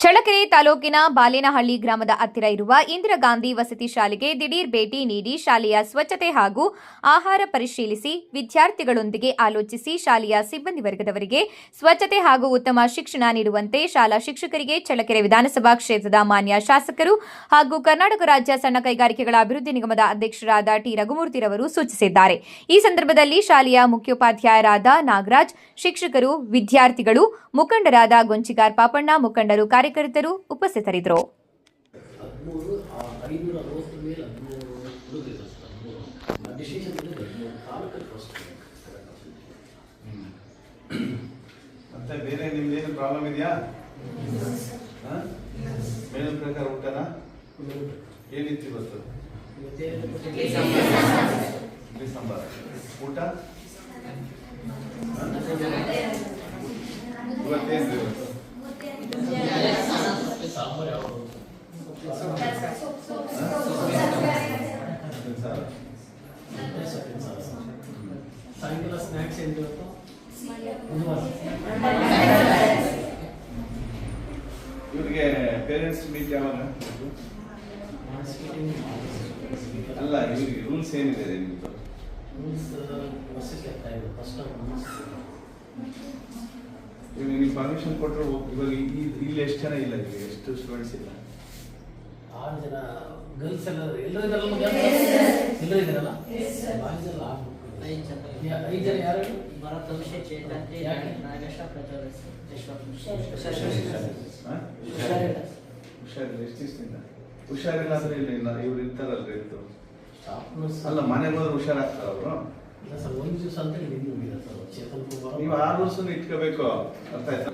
ಚಳ್ಳಕೆರೆ ತಾಲೂಕಿನ ಬಾಲೇನಹಳ್ಳಿ ಗ್ರಾಮದ ಹತ್ತಿರ ಇರುವ ಇಂದಿರಾ ಗಾಂಧಿ ವಸತಿ ಶಾಲೆಗೆ ದಿಢೀರ್ ಭೇಟಿ ನೀಡಿ ಶಾಲೆಯ ಸ್ವಚ್ಛತೆ ಹಾಗೂ ಆಹಾರ ಪರಿಶೀಲಿಸಿ ವಿದ್ಯಾರ್ಥಿಗಳೊಂದಿಗೆ ಆಲೋಚಿಸಿ ಶಾಲೆಯ ಸಿಬ್ಬಂದಿ ವರ್ಗದವರಿಗೆ ಸ್ವಚ್ಛತೆ ಹಾಗೂ ಉತ್ತಮ ಶಿಕ್ಷಣ ನೀಡುವಂತೆ ಶಾಲಾ ಶಿಕ್ಷಕರಿಗೆ ಚಳ್ಳಕೆರೆ ವಿಧಾನಸಭಾ ಕ್ಷೇತ್ರದ ಮಾನ್ಯ ಶಾಸಕರು ಹಾಗೂ ಕರ್ನಾಟಕ ರಾಜ್ಯ ಸಣ್ಣ ಕೈಗಾರಿಕೆಗಳ ಅಭಿವೃದ್ಧಿ ನಿಗಮದ ಅಧ್ಯಕ್ಷರಾದ ಟಿ. ರಘುಮೂರ್ತಿರವರು ಸೂಚಿಸಿದ್ದಾರೆ. ಈ ಸಂದರ್ಭದಲ್ಲಿ ಶಾಲೆಯ ಮುಖ್ಯೋಪಾಧ್ಯಾಯರಾದ ನಾಗರಾಜ್, ಶಿಕ್ಷಕರು, ವಿದ್ಯಾರ್ಥಿಗಳು, ಮುಖಂಡರಾದ ಗೊಂಚಿಗಾರ್ ಪಾಪಣ್ಣ, ಮುಖಂಡರು ಕಾರ್ಯಕರ್ತರು ಉಪಸ್ಥಿತರಿದ್ದರು. ಬೇರೆ ಪ್ರಾಬ್ಲಮ್ ಇದೆಯಾ? ಊಟ? ಸಾಯಂಕಾಲ ಸ್ನ್ಯಾಕ್ಸ್ ಏನು ಇವತ್ತು ಇವ್ರಿಗೆ ಪೇರೆಂಟ್ಸ್ ಮೀಟ್ ಯಾವಾಗ? ಅಲ್ಲ ಇವ್ರಿಗೆ ರೂಲ್ಸ್ ಏನಿದೆ ನಿಮ್ದು? ರೂಲ್ಸ್ ವರ್ಷಕ್ಕೆ ಆಗ್ತಾ ಇದೆ. ಫಸ್ಟ್ ಇವಾಗ ನೀವು ಪರ್ಮಿಷನ್ ಕೊಟ್ಟರು ಇವಾಗ ಇಲ್ಲಿ ಎಷ್ಟು ಜನ ಇಲ್ಲ ನಿಮಗೆ? ಎಷ್ಟು ಸ್ಟೂಡೆಂಟ್ಸ್ ಇಲ್ಲ? ಆರು ಜನ ಗರ್ಲ್ಸ್ ಎಲ್ಲ ಎಲ್ಲರೂ ಇದ್ದಾರಲ್ಲ ಎಲ್ಲರೂ ಇದ್ದಾರಲ್ಲ? ಐದು ಜನ ಯಾ- ಐದು ಜನ ಯಾರು ಭರತ್ ಅಭಿಷೇಕ್ ಚೇತಂತ್ರಿ ಯಾಕೆ? ನಾಗೇಶ ಪ್ರಜ್ವಲ್ ಯಶವಂತ್ ಹಾ? ಹುಷಾರಿಲ್ಲ. ಹುಷಾರಿಲ್ಲ ಎಷ್ಟು ದಿವಸದಿಂದ ಹುಷಾರಿಲ್ಲ ಅಂದ್ರೆ ಇಲ್ಲಿ ನ- ಇವ್ರು ಇರ್ತಾರಲ್ರಿ ಇತ್ತು ಸ್ಟಾಫ್ ನರ್ಸ್ ಅಲ್ಲ ಮನೆಗೆ ಹೋದ್ರೆ ಹುಷಾರಾಗ್ತಾರ ಅವರು ಇಲ್ಲ ಸರ್ ಒಂದು ದಿವಸ ಅಂತ ನಿಂದು ಹೋಗಿದ್ದಾರೆ ಸರ್ ಚೇತನ್ ಕುಮಾರ್ ನೀವು ಆರು ವರ್ಷ ಇಟ್ಕೋಬೇಕು ಅರ್ಥ ಆಯ್ತಾ